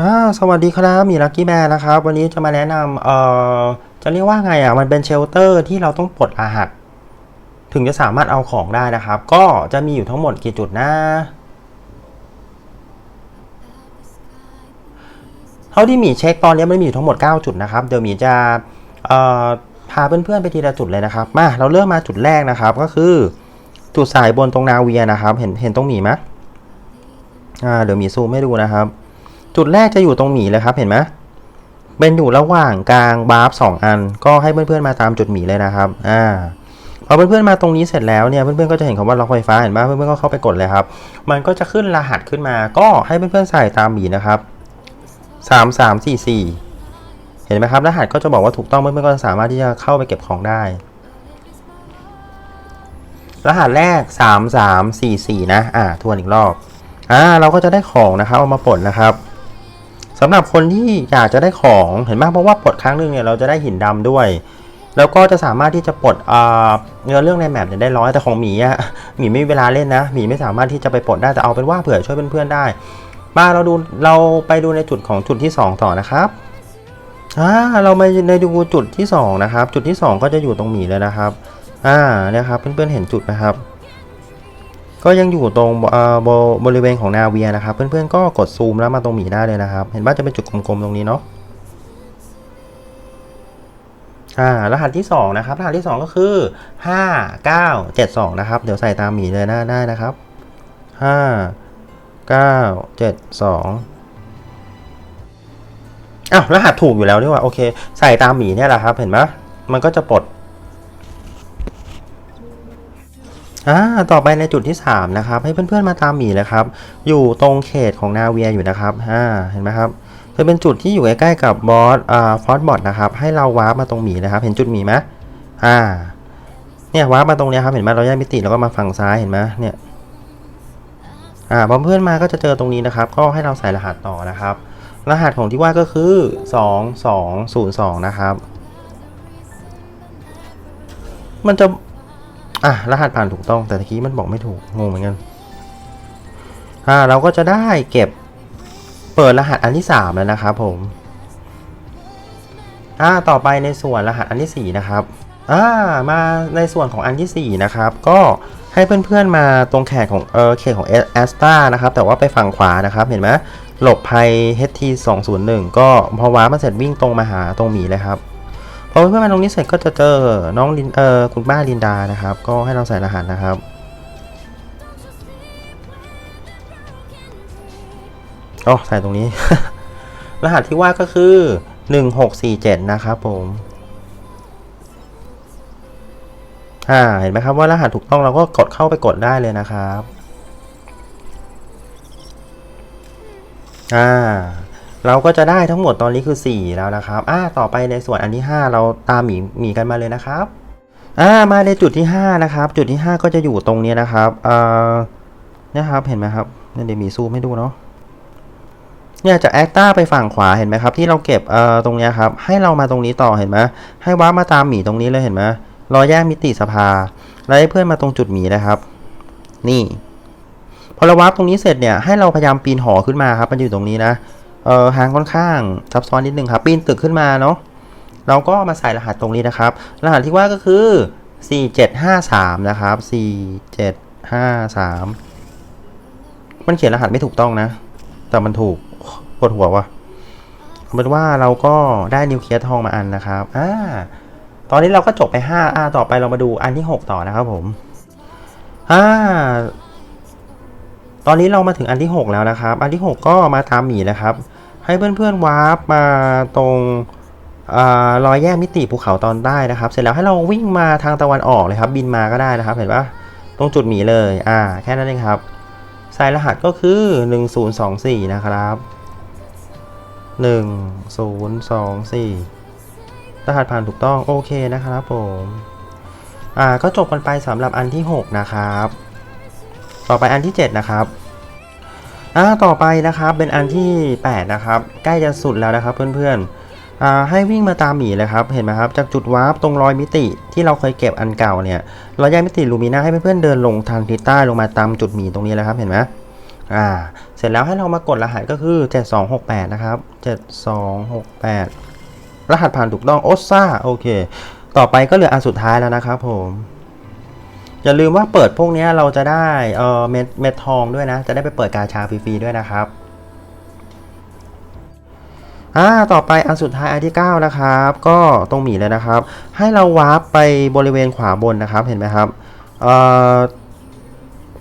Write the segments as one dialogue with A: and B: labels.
A: ฮ่าสวัสดีครับ มีลักกี้แมนนะครับ วันนี้จะมาแนะนำเอ่อ จะเรียกว่าไงอะ มันเป็นเชลเตอร์ที่เราต้องปลดรหัส ถึงจะสามารถเอาของได้นะครับ ก็จะมีอยู่ทั้งหมดกี่จุดนะ เท่าที่มีเช็คตอนนี้มันมีอยู่ทั้งหมด 9 จุดนะครับ เดี๋ยวมีจะเอ่อพาเพื่อนๆไปทีละจุดเลยนะครับ มา เราเริ่มมาจุดแรกนะครับ ก็คือจุดสายบนตรงนาเวียนะครับ เห็นเห็นตรงหมีไหมอ่า เดี๋ยวมีซูมให้ดูนะครับ จุดแรกจะอยู่ตรงหมีเลยครับเห็นไหมเป็นอยู่ระหว่างกลางบาร์ฟสองอัน ก็ให้เพื่อนๆมาตามจุดหมีเลยนะครับอ่าพอเพื่อนๆมาตรงนี้เสร็จแล้วเนี่ยเพื่อนๆก็จะเห็นคำว่าล็อกไฟฟ้าเห็นไหมเพื่อนๆก็เข้าไปกดเลยครับ มันก็จะขึ้นรหัสขึ้นมา ก็ให้เพื่อนๆใส่ตามหมีนะครับสามสามสี่สี่เห็นไหมครับรหัสก็จะบอกว่าถูกต้องเพื่อนๆก็สามารถที่จะเข้าไปเก็บของได้ รหัสแรกสามสามสี่สี่นะอ่าทวนอีกรอบอ่าเราก็จะได้ของนะครับเอามาปลดนะครับ สำหรับคนที่อยากจะได้ของเห็นไหมเพราะว่าปลดครั้งหนึ่งเนี่ยเราจะได้หินดำด้วย แล้วก็จะสามารถที่จะปลดเนื้อเรื่องในแมปเนี่ยได้ร้อยแต่ของหมีอะหมีไม่มีเวลาเล่นนะหมีไม่สามารถที่จะไปปลดได้แต่เอาเป็นว่าเผื่อช่วยเพื่อนๆได้ มาเราดูเราไปดูในจุดของจุดที่ 2 ต่อนะครับอ่าเรามาในดูจุดที่2นะครับจุดที่ 2 ก็จะอยู่ตรงหมีเลยนะครับอ่าเนี่ยครับเพื่อนๆเห็นจุดไหมครับ ก็ยังอยู่ตรงบริเวณของนาเวียนะครับ เพื่อนๆก็กดซูมแล้วมาตรงหมีได้เลยนะครับ เห็นว่าจะเป็นจุดกลมๆตรงนี้เนาะอ่ารหัสที่ 2 นะครับ รหัสที่ 2 ก็คือ 5 9 7 2 นะครับ เดี๋ยวใส่ตามหมีเลยหน้าได้นะครับ 5 9 7 2อ้าวรหัสถูกอยู่แล้วนี่ว่าโอเค ใส่ตามหมีเนี่ยแหละครับ เห็นไหมมันก็จะปลด อ่าต่อไปในจุดที่ 3 นะครับ ให้เพื่อนๆมาตามหมีเลยครับ อยู่ตรงเขตของนาเวียอยู่นะครับอ่าเห็นไหมครับจะเป็นจุดที่อยู่ใกล้ๆกับบอสอ่าฟอสบอทนะครับ ให้เราวาร์ปมาตรงหมีนะครับ เห็นจุดหมีไหมอ่า เนี่ยวาร์ปมาตรงเนี้ยครับ เห็นไหมเราแยกมิติแล้วก็มาฝั่งซ้ายเห็นไหมเนี่ย อ่าพอเพื่อนมาก็จะเจอตรงนี้นะครับ ก็ให้เราใส่รหัสต่อนะครับ รหัสของที่ว่าก็คือ 2202 นะครับ มันจะ อะรหัสผ่านถูกต้องแต่ตะกี้มันบอกไม่ถูกงงเหมือนกันอ่าเราก็จะได้เก็บเปิดรหัสอันที่สามแล้วนะครับผมอ่าต่อไปในส่วนรหัสอันที่สี่นะครับอ่ามาในส่วนของอันที่สี่นะครับ ก็ให้เพื่อนๆมาตรงแขกของเออเขตของแอสตานะครับ แต่ว่าไปฝั่งขวานะครับเห็นไหมหลบภัย HT 201ก็พอว้ามาเสร็จวิ่งตรงมาหาตรงหมีเลยครับ อเพื่อนๆมาตรงนี้เสร็จก็จะเจอน้องลินเออคุณป้าลินดานะครับ ก็ให้เราใส่รหัสนะครับอ๋อใส่ตรงนี้ รหัสที่ว่าก็คือ 1647 นะครับผมอ่าเห็นไหมครับว่ารหัสถูกต้องเราก็กดเข้าไปกดได้เลยนะครับ อ่า เราก็จะได้ทั้งหมดตอนนี้คือ 4 แล้วนะครับอ่าต่อไปในส่วนอันที่ 5 เราตามหมีหมีกันมาเลยนะครับอ่ามาในจุดที่ 5 นะครับ จุดที่ 5 ก็จะอยู่ตรงนี้นะครับเอ่อนะครับเห็นไหมครับเดี๋ยวหมีซูมให้ดูเนาะเนี่ยจากแอคต้าไปฝั่งขวาเห็นไหมครับ ที่เราเก็บเอ่อตรงนี้ครับ ให้เรามาตรงนี้ต่อเห็นไหมให้ว้าร์มาตามหมีตรงนี้เลยเห็นไหมรอแยกมิติสภา แล้วให้เพื่อนมาตรงจุดหมีนะครับ นี่ พอเราวาร์ปตรงนี้เสร็จเนี่ยให้เราพยายามปีนหอขึ้นมาครับ มันอยู่ตรงนี้นะ เออทางค่อนข้างซับซ้อนนิดนึงครับปีนตึกขึ้นมาเนาะเราก็มาใส่รหัสตรงนี้นะครับ รหัสที่ว่าก็คือ 4753 นะครับ 4753 มันเขียนรหัสไม่ถูกต้องนะ แต่มันถูกปวดหัววะเอาเป็นว่าเราก็ได้นิวเคลียร์ทองมาอันนะครับ อ่า ตอนนี้เราก็จบไป 5 อ่า ต่อไปเรามาดูอันที่ 6 ต่อนะครับผม อ่า ตอนนี้เรามาถึงอันที่ 6 แล้วนะครับ อันที่ 6 ก็มาตามหมีนะครับ ให้เพื่อนๆวาร์ปมาตรงอรอยแยกมิติภูเขาตอนใต้นะครับ เสร็จแล้วให้เราวิ่งมาทางตะวันออกเลยครับ บินมาก็ได้นะครับ เห็นปะตรงจุดหมีเลย อ่า แค่นั้นเองครับใส่รหัสก็คือ 1024 นะครับ 1024 รหัสผ่านถูกต้อง โอเคนะครับผม อ่า ก็จบกันไปสำหรับอันที่ 6 นะครับ ต่อไปอันที่ 7 นะครับอ่าต่อไปนะครับเป็นอันที่ 8 นะครับ ใกล้จะสุดแล้วนะครับเพื่อนๆอ่าให้วิ่งมาตามหมีเลยครับเห็นไหมครับจากจุดวาร์ปตรงรอยมิติที่เราเคยเก็บอันเก่าเนี่ยรอยแยกมิติลูมิน่าให้เพื่อนๆเดินลงทางทิศใต้ลงมาตามจุดหมีตรงนี้แล้วครับเห็นไหมอ่าเสร็จแล้วให้เรามากดรหัสก็คือ 7268 นะครับ 7268 รหัสผ่านถูกต้องโอซ่าโอเค ต่อไปก็เหลืออันสุดท้ายแล้วนะครับผม อย่าลืมว่าเปิดพวกนี้เราจะได้เอ่อเม็ดเม็ดทองด้วยนะ จะได้ไปเปิดกาชาฟรีๆด้วยนะครับอ่าต่อไปอันสุดท้ายอันที่ 9 นะครับ ก็ตรงหมีเลยนะครับ ให้เราวาร์ปไปบริเวณขวาบนนะครับเห็นไหมครับเอ่อ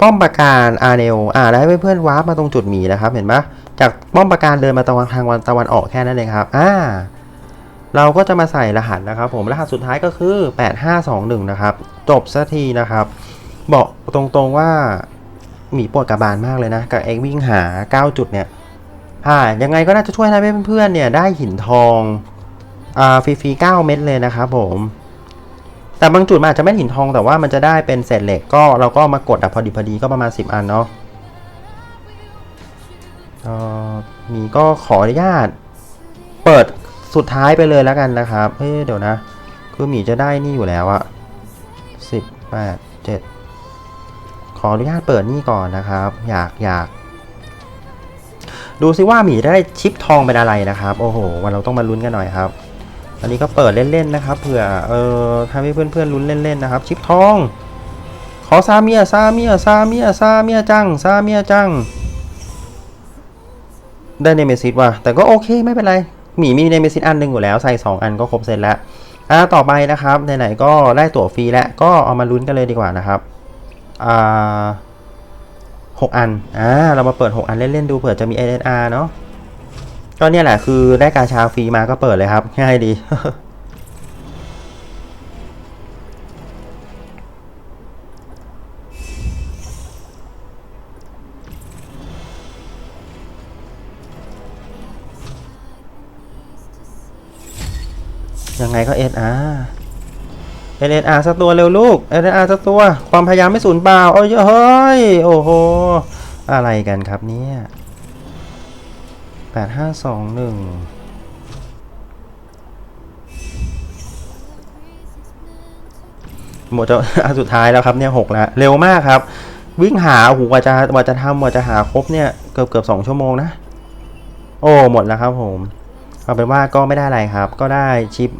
A: ป้อมปราการอาเนลอ่าแล้วให้เพื่อนๆวาร์ปมาตรงจุดหมีนะครับ เห็นไหมจากป้อมปราการเดินมาตะวันทางวันตะวันออกแค่นั้นเองครับอ่า เราก็จะมาใส่รหัสนะครับ ผมรหัสสุดท้ายก็คือ 8521 นะครับ จบสักทีนะครับ บอกตรงๆว่าหมีปวดกระบาลมากเลยนะ กับเอ็กวิ่งหา 9 จุดเนี่ยอ่ายังไงก็น่าจะช่วยให้เพื่อนๆเนี่ยได้หินทองอ่าฟรีๆ9เม็ดเลยนะครับผมแต่บางจุดมันอาจจะไม่หินทองแต่ว่ามันจะได้เป็นเศษเหล็กก็เราก็มากดอะพอดีพอดีก็ประมาณ 10 อันเนาะอ่อมีก็ขออนุญาต เปิด สุดท้ายไปเลยแล้วกันนะครับ เฮ้ยเดี๋ยวนะ คือหมีจะได้นี่อยู่แล้วอะสิบแปดเจ็ดขออนุญาตเปิดนี่ก่อนนะครับ อยากอยากดูซิว่าหมีได้ชิปทองเป็นอะไรนะครับ โอ้โห วันเราต้องมาลุ้นกันหน่อยครับ อันนี้ก็เปิดเล่นๆนะครับเผื่อเออทำให้เพื่อนๆลุ้นเล่นๆนะครับ ชิปทอง ขอซาเมียซาเมียซาเมียซาเมียจังซาเมียจังได้เนเมซิสว่ะแต่ก็โอเคไม่เป็นไร หมีมีในเมซิสอันหนึ่งอยู่แล้วใส่2อันก็ครบเสร็จแล้วอ่าต่อไปนะครับไหนๆก็ได้ตั๋วฟรีแล้วก็เอามาลุ้นกันเลยดีกว่านะครับอ่าหกอันอ่าเรามาเปิด 6 อันเล่นๆดูเผื่อจะมี NSR เนาะก็เนี่ยแหละคือได้กาชาฟรีมาก็เปิดเลยครับง่ายดี ยังไงก็ SR SR สักตัวเร็วลูก SR สักตัว ความพยายามไม่สูญเปล่าเอาเยอะเฮ้ย โอ้โห อะไรกันครับเนี่ยแปดห้าสองหนึ่งหมดจะอันสุดท้ายแล้วครับเนี่ยหกแล้วเร็วมากครับ วิ่งหาหกว่าจะกว่าจะทำกว่าจะหาครบเนี่ยเกือบเกือบสองชั่วโมงนะ โอ้หมดแล้วครับผมเอาเป็นว่าก็ไม่ได้อะไรครับ ก็ได้ชิป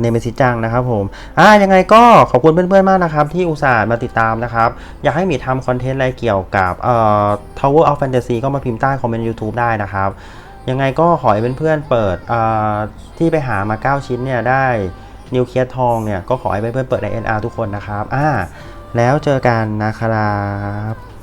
A: เนเมซิจังนะครับผมอ่ายังไงก็ขอบคุณเพื่อนๆมากนะครับ ที่อุตส่าห์มาติดตามนะครับ อยากให้มีทำคอนเทนต์อะไรเกี่ยวกับเอ่อ Tower of Fantasy ก็มาพิมพ์ใต้คอมเมนต์ YouTube ได้นะครับ ยังไงก็ขอให้เพื่อนๆเปิดอ่าที่ไปหามา 9 ชิ้นเนี่ยได้นิวเคลียร์ทองเนี่ยก็ขอให้เพื่อนๆเปิดใน NR ทุกคนนะครับอ่าแล้วเจอกันนะครับ